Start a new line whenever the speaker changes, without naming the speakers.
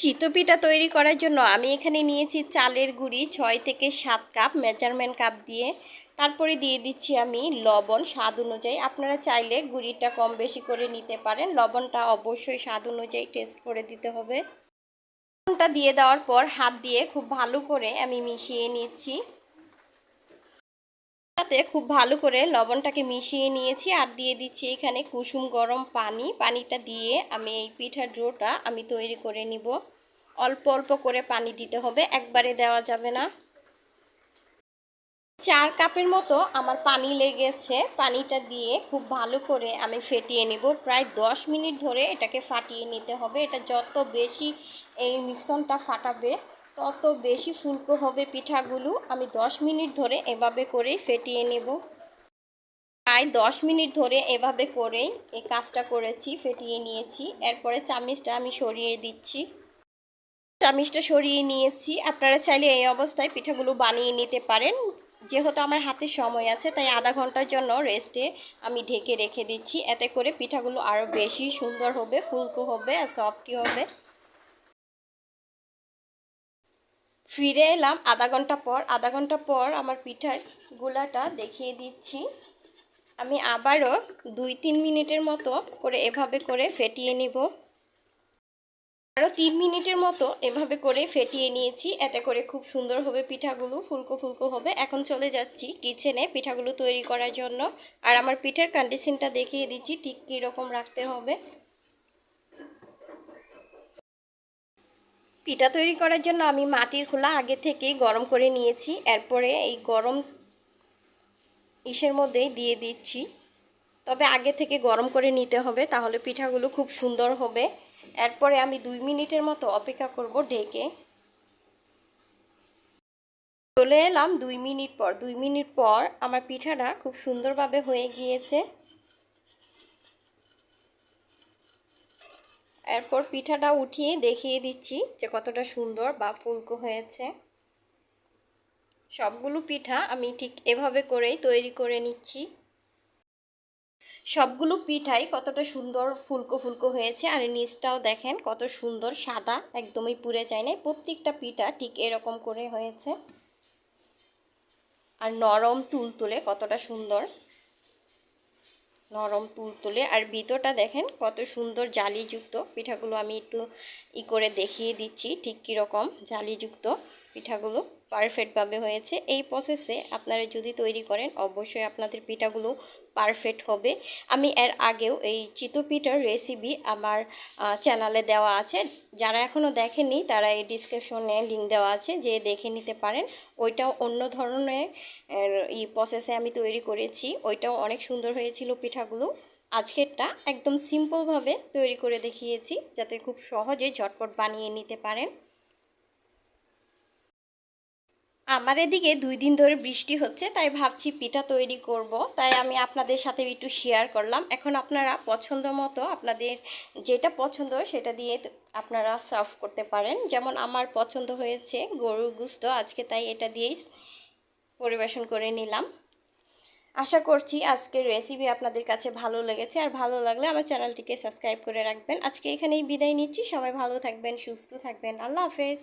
চিতপিঠা তৈরি করার জন্য আমি এখানে নিয়েছি চালের গুঁড়ি ছয় থেকে সাত কাপ মেজারমেন্ট কাপ দিয়ে। তারপরে দিয়ে দিচ্ছি আমি লবণ স্বাদ অনুযায়ী। আপনারা চাইলে গুঁড়িটা কম বেশি করে নিতে পারেন। লবণটা অবশ্যই স্বাদ অনুযায়ী টেস্ট করে দিতে হবে। লবণটা দিয়ে দেওয়ার পর হাত দিয়ে খুব ভালো করে আমি মিশিয়ে নিচ্ছি। সাথে খুব ভালো করে লবণটাকে মিশিয়ে নিয়েছি আর দিয়ে দিচ্ছি এখানে কুসুম গরম পানি। পানিটা দিয়ে আমি এই পিঠার ডোটা আমি তৈরি করে নিব। অল্প অল্প করে পানি দিতে হবে, একবারে দেওয়া যাবে না। চার কাপের মতো আমার পানি লেগেছে। পানিটা দিয়ে খুব ভালো করে আমি ফেটিয়ে নিব। প্রায় দশ মিনিট ধরে এটাকে ফাটিয়ে নিতে হবে। এটা যত বেশি এই মিক্সনটা ফাটাবে তত বেশি ফুলকো হবে পিঠাগুলো। আমি দশ মিনিট ধরে এভাবে করেই ফেটিয়ে নেব। প্রায় দশ মিনিট ধরে এভাবে করেই এই কাজটা করেছি, ফেটিয়ে নিয়েছি। এরপরে চামিচটা আমি সরিয়ে দিচ্ছি। চামিচটা সরিয়ে নিয়েছি। আপনারা চাইলে এই অবস্থায় পিঠাগুলো বানিয়ে নিতে পারেন। যেহেতু আমার হাতে সময় আছে, তাই আধা ঘণ্টার জন্য রেস্টে আমি ঢেকে রেখে দিচ্ছি। এতে করে পিঠাগুলো আরও বেশি সুন্দর হবে, ফুলকো হবে আর সফটি হবে। ফিরে এলাম আধা ঘণ্টা পর, আধা ঘণ্টা পর আমার পিঠার গুলাটা দেখিয়ে দিচ্ছি। আমি আবারও দুই তিন মিনিটের মতো করে এভাবে করে ফেটিয়ে নিব। আরও তিন মিনিটের মতো এভাবে করে ফেটিয়ে নিয়েছি। এতে করে খুব সুন্দর হবে পিঠাগুলো, ফুলকো ফুলকো হবে। এখন চলে যাচ্ছি কিচেনে পিঠাগুলো তৈরি করার জন্য। আর আমার পিঠার কন্ডিশনটা দেখিয়ে দিচ্ছি ঠিক কীরকম রাখতে হবে। পিঠা তৈরি করার জন্য আমি মাটির খোলা আগে থেকেই গরম করে নিয়েছি। এরপরে এই গরম ইসের মধ্যেই দিয়ে দিচ্ছি। তবে আগে থেকে গরম করে নিতে হবে, তাহলে পিঠাগুলো খুব সুন্দর হবে। এরপরে আমি দুই মিনিটের মতো অপেক্ষা করব ঢেকে। চলে এলাম দুই মিনিট পর। দুই মিনিট পর আমার পিঠাটা খুব সুন্দরভাবে হয়ে গিয়েছে। এরপর পিঠাটা উঠিয়ে দেখিয়ে দিচ্ছি যে কতটা সুন্দর বা ফুলকো হয়েছে। সবগুলো পিঠা আমি ঠিক এভাবে করেই তৈরি করে নিচ্ছি। সবগুলো পিঠাই কতটা সুন্দর ফুলকো ফুলকো হয়েছে আর নিচটাও দেখেন কত সুন্দর সাদা, একদমই পুড়ে যায় না প্রত্যেকটা পিঠা ঠিক এরকম করে হয়েছে। আর নরম তুল তুলে কতটা সুন্দর। নরম তুলতুলে আর ভিতরটা দেখেন কত সুন্দর জালিযুক্ত। পিঠাগুলো আমি একটু ই করে দেখিয়ে দিচ্ছি ঠিক কীরকম জালিযুক্ত পিঠাগুলো। পারফেক্টভাবে হয়েছে। এই প্রসেসে আপনারা যদি তৈরি করেন, অবশ্যই আপনাদের পিঠাগুলো পারফেক্ট হবে। আমি এর আগেও এই চিতপিঠার রেসিপি আমার চ্যানেলে দেওয়া আছে। যারা এখনও দেখেননি, তারা এই ডিসক্রিপশনে লিঙ্ক দেওয়া আছে, যে দেখে নিতে পারেন। ওইটাও অন্য ধরনের এই প্রসেসে আমি তৈরি করেছি। ওইটাও অনেক সুন্দর হয়েছিল পিঠাগুলো। আজকেরটা একদম সিম্পলভাবে তৈরি করে দেখিয়েছি, যাতে খুব সহজে ঝটপট বানিয়ে নিতে পারেন। আমার এদিকে দুই দিন ধরে বৃষ্টি হচ্ছে, তাই ভাবছি পিঠা তৈরি করব। তাই আমি আপনাদের সাথে একটু শেয়ার করলাম। এখন আপনারা পছন্দ মতো আপনাদের যেটা পছন্দ সেটা দিয়ে আপনারা সার্ভ করতে পারেন। যেমন আমার পছন্দ হয়েছে গরুর গুস্ত, আজকে তাই এটা দিয়েই পরিবেশন করে নিলাম। আশা করছি আজকের রেসিপি আপনাদের কাছে ভালো লেগেছে। আর ভালো লাগলে আমার চ্যানেলটিকে সাবস্ক্রাইব করে রাখবেন। আজকে এখানেই বিদায় নিচ্ছি। সবাই ভালো থাকবেন, সুস্থ থাকবেন। আল্লাহ হাফেজ।